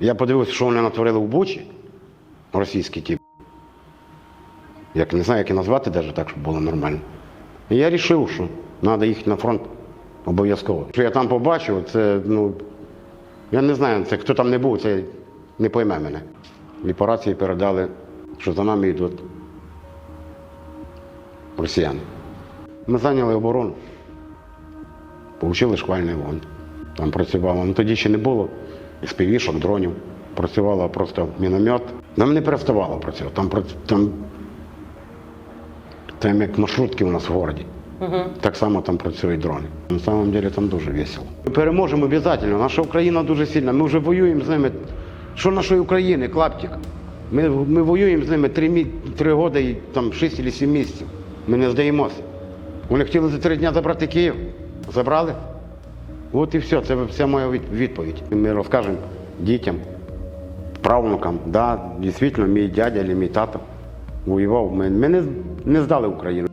Я подивився, що вони натворили в Бучі, російські ті. Як не знаю, як і назвати навіть так, щоб було нормально. І я вирішив, що треба їхати на фронт обов'язково. Що я там побачив, це, ну, я не знаю, це хто там не був, це не пойме мене. І по рації передали, що за нами йдуть росіяни. Ми зайняли оборону, отримали шквальний вогонь. Там працювало. Ну тоді ще не було співішок, дронів. Працювало просто міномет. Нам не переставало працювати. Там, там, там як маршрутки у нас в городі. Так само там працюють дрони. На самом деле там дуже весело. Ми переможемо обов'язково. Наша Україна дуже сильна. Ми вже воюємо з ними. Що нашої України, клаптик? Ми, ми воюємо з ними три, три роки і там шість або сім місяців. Ми не здаємося. Вони хотіли за три дні забрати Київ. Забрали. От і все, це вся моя від- відповідь. Ми розкажемо дітям, правнукам, да, дійсно, мій дядя мій тато воював. Ми, ми не, не здали Україну.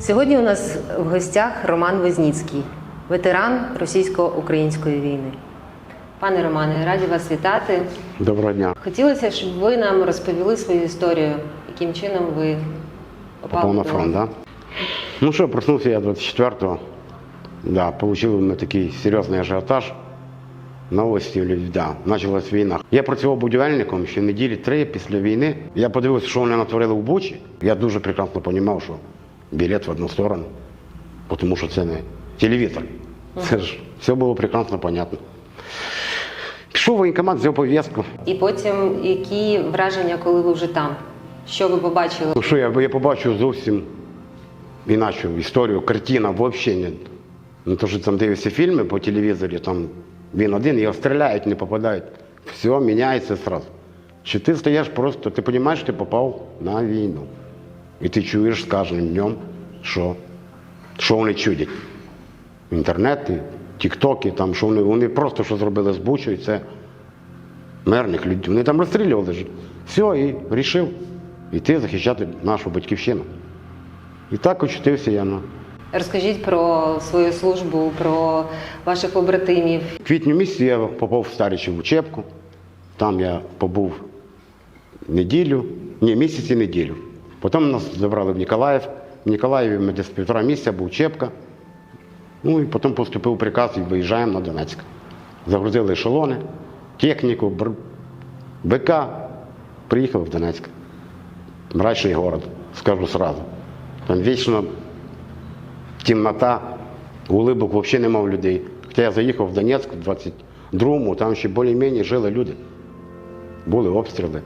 Сьогодні у нас в гостях Роман Возніцький, ветеран російсько-української війни. Пане Романе, раді вас вітати. Доброго дня. Хотілося, щоб ви нам розповіли свою історію, яким чином ви попали Попав на фронт, да? Ну что, проснулся я 24-го. Да, получил мы такий серйозний ажіотаж. Новості, да, почалась війна. Я працював будівельником ще неділі три після війни. Я подивився, що вони натворили в Бучі. Я дуже прекрасно розумів, що білет в одну сторону, тому що це не Це ж все було прекрасно понятно. Пішов в воєнкомат, взяв повістку. І потім які враження, коли ви вже там? Що ви побачили? Ну що я, я побачив зовсім іначе історію, картина взагалі не. Ну то, що там дивишся фільми по телевізорі, там він один, його стріляють, не попадають. Все міняється одразу. Що ти стоїш просто, ти розумієш, ти попав на війну. І ти чуєш з кожним днем, що, що вони чудять. Інтернети, тіктоки, там, що вони, вони просто що зробили з Бучою, це мирних людей. Вони там розстрілювали ж. Все, і вирішив йти захищати нашу батьківщину. І так очутився я на Розкажіть про свою службу, про ваших побратимів. В квітні місяці я попав в Старичів учебку. Там я побув неділю, ні, місяць і неділю. Потім нас забрали в Ніколаїв. В Ніколаєві ми десь півтора місяця був учебка. Ну і потім поступив приказ і виїжджаємо на Донецьк. Загрузили ешелони, техніку, бр... БК. Приїхав в Донецьк. Мрачний город, скажу сразу. Там вічно темнота, улыбок взагалі немає людей. Хоча я заїхав в Донецьк в 22-му, там ще більш-менш жили люди. Були обстріли.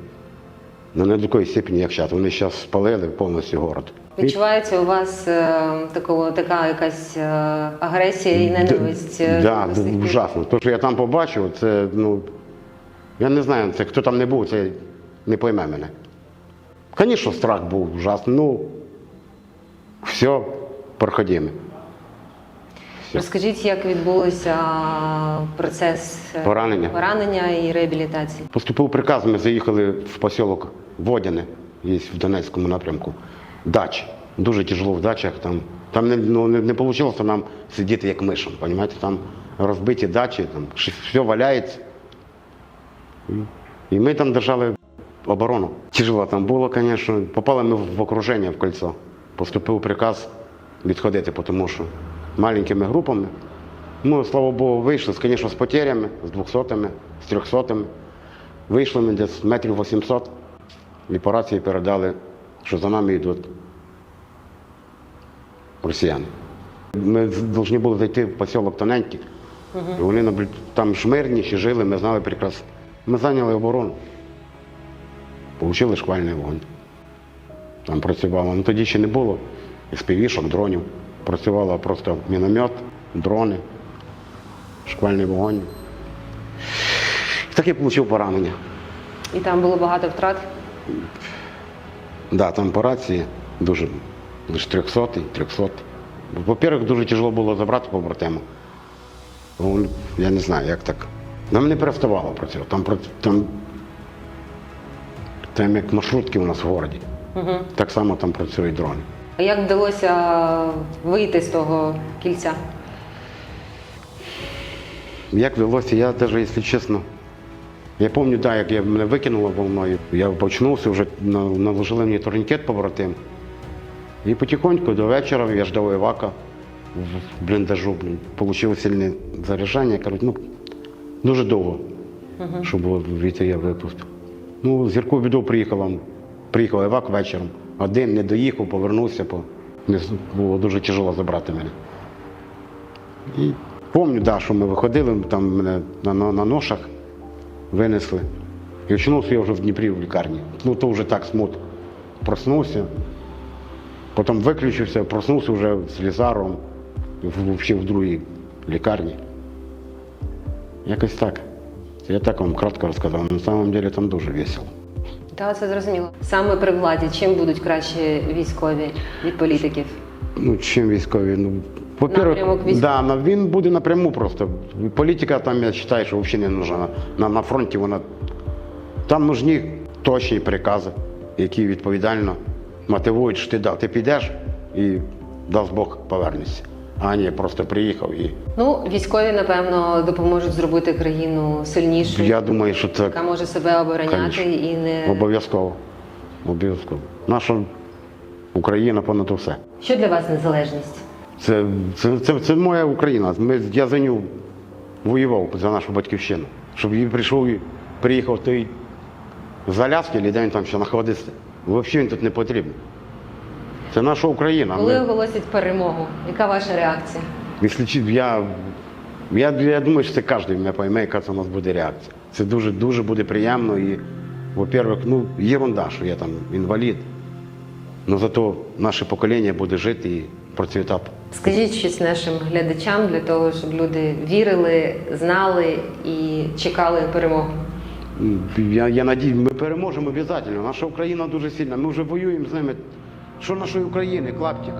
Ну не до такої степені, як зараз. Вони зараз спалили повністю город. Відчувається у вас е, такого, така якась е, агресія і ненависть? е, Да, до ужасно. Те, що я там побачив, це, ну, я не знаю, це хто там не був, це не пойме мене. Звісно, страх був ужасний. Ну, все проходимо. Розкажіть, як відбулося процес е, Поранення. поранення і реабілітації? Поступив приказ, ми заїхали в поселок Водяне, є в Донецькому напрямку. Дачі. Дуже тяжело в дачах. Там, там не, ну, не, не вийшло нам сидіти як мишам, розумієте? Там розбиті дачі, там все валяється. І- ми там держали оборону. Тяжело там було, звісно. Попали ми в окруження в кольцо. Поступив приказ відходити, тому що маленькими групами. Ну, слава Богу, вийшли, звісно, з потерями, з 200-ми, з 300-ми. Вийшли ми десь метрів 800 і по рації передали, що за нами йдуть росіяни. Ми повинні були зайти в поселок Тоненький. Вони там шмирні ще жили, ми знали прекрасно. Ми зайняли оборону. Получили шквальний вогонь. Там працювало. Ну тоді ще не було співішок, дронів. Працювало просто міномет, дрони, шквальний вогонь. І так я отримав поранення. І там було багато втрат. Да, там по рації дуже лише 300 300. По-перше, дуже тяжело було забрати побратима. Бо Я не знаю, як так. Нам не переставало працювати. Там, там, там як маршрутки у нас в городі. Угу. Так само там працюють дрони. А як вдалося вийти з того кільця? Як вдалося, я навіть, якщо чесно, я пам'ятаю, да, як я, мене викинуло волною. Я почнувся, вже на- наложили мені турнікет побратим. І потихоньку до вечора я ждав Евака в бліндажу, блін. Получив сильне заряджання. Кажуть, ну, дуже довго, щоб було війти, я випустив. Ну, з гіркою біду приїхав, приїхав Евак вечором. Один не доїхав, повернувся, бо було дуже тяжело забрати мене. І пам'ятаю, да, що ми виходили, там мене на, на, на ношах винесли. І очнувся я вже в Дніпрі в лікарні. Ну то вже так смут. Проснувся. Потім виключився, проснувся вже з лізаром, в, ще в другій лікарні. Якось так. Я так вам кратко розказав. На самом деле там дуже весело. Та це зрозуміло. Саме при владі чим будуть краще військові від політиків? Ну, чим військові? Ну, Напрямок во-первых, да, ну, він буде напряму просто. Політика там, я вважаю, що взагалі не нужна. На, на фронті вона. Там нужні точні прикази, які відповідально мотивують, що ти, да, ти підеш і дасть Бог повернешся. А ні, просто приїхав і. Ну, військові, напевно, допоможуть зробити країну сильнішою, Я думаю, що це яка може себе обороняти Конечно. і не обов'язково. Обов'язково. Наша Україна понад усе. що для вас незалежність? Це, це, це, це моя Україна. Ми, я за нього воював за нашу батьківщину. Щоб він прийшов і приїхав той з Аляски, де він там ще знаходиться. Взагалі він тут не потрібен. Це наша Україна. Коли Ми, оголосять перемогу, яка ваша реакція? якщо я, я, я думаю, що це кожен мене пойме, яка це у нас буде реакція. Це дуже, дуже буде приємно і, во-первых, ну, єрунда, що я там інвалід. Але зато наше покоління буде жити і процвітати. Скажіть щось нашим глядачам для того, щоб люди вірили, знали і чекали перемоги. Я, я надію, ми переможемо обов'язково. Наша Україна дуже сильна. Ми вже воюємо з ними. Що нашої України, клаптик?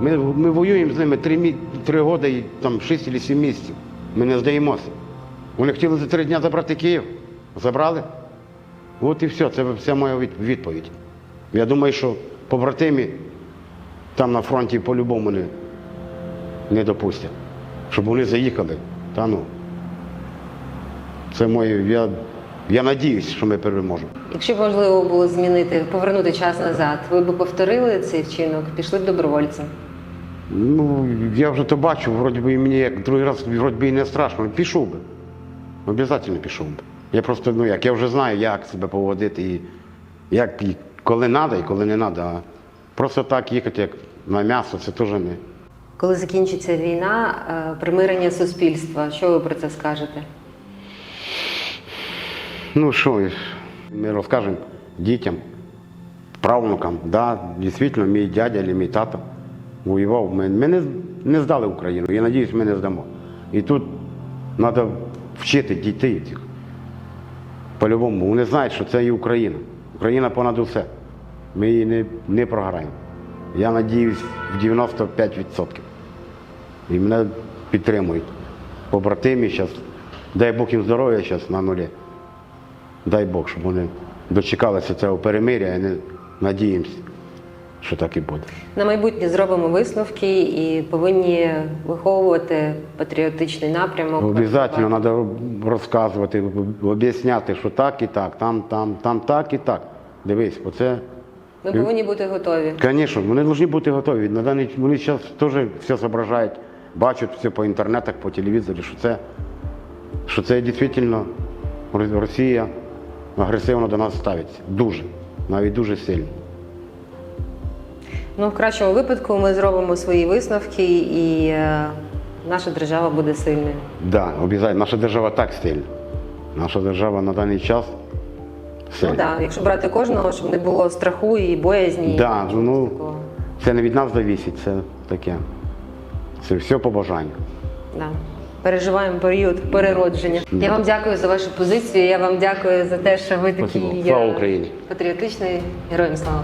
Ми, ми воюємо з ними три, три роки і там шість або сім місяців. Ми не здаємося. Вони хотіли за три дні забрати Київ. Забрали. От і все, це вся моя відповідь. Я думаю, що побратимі там на фронті по-любому не, не допустять. Щоб вони заїхали. Та ну. Це моє. Я, я надіюсь, що ми переможемо. Якщо б можливо було змінити, повернути час назад, ви б повторили цей вчинок, пішли б добровольцем. Ну, я вже то бачу, вроді би і мені як другий раз вроді би і не страшно. Пішов би. Обов'язково пішов би. Я просто, ну як, я вже знаю, як себе поводити і як і коли треба і коли не треба. Просто так їхати, як на м'ясо, це теж не. Коли закінчиться війна, е, примирення суспільства, що ви про це скажете? Ну що, ми розкажемо дітям, правнукам, да, дійсно, мій дядя або мій тато воював. Ми, ми не, не здали Україну. Я сподіваюся, ми не здамо. І тут треба вчити дітей цих. По-любому. Вони знають, що це і Україна. Україна понад усе. Ми її не, не програємо. Я сподіваюся, в 95%. І мене підтримують. Побратимі зараз. Дай Бог їм здоров'я зараз на нулі. Дай Бог, щоб вони дочекалися цього перемиря і не надіємося, що так і буде. На майбутнє зробимо висновки і повинні виховувати патріотичний напрямок. Обов'язково треба розказувати, об'ясняти, що так і так, там, там, там так і так. Дивись, оце. Ми повинні бути готові. Звісно, вони повинні бути готові. На даний вони зараз теж все зображають, бачать все по інтернетах, по телевізорі, що це, що це дійсно Росія агресивно до нас ставиться. Дуже, навіть дуже сильно. Ну, в кращому випадку ми зробимо свої висновки, і е, наша держава буде сильною. Да, обов'язково. Наша держава так сильна. Наша держава на даний час сильна. Ну так, якщо брати кожного, щоб не було страху і боязні. Да, і ну, такого. це не від нас завісить, це таке. Це все по бажанню. Да. Переживаємо період переродження. Я вам дякую за вашу позицію. Я вам дякую за те, що ви такі такий Слава е, Україні. патріотичний героям слава.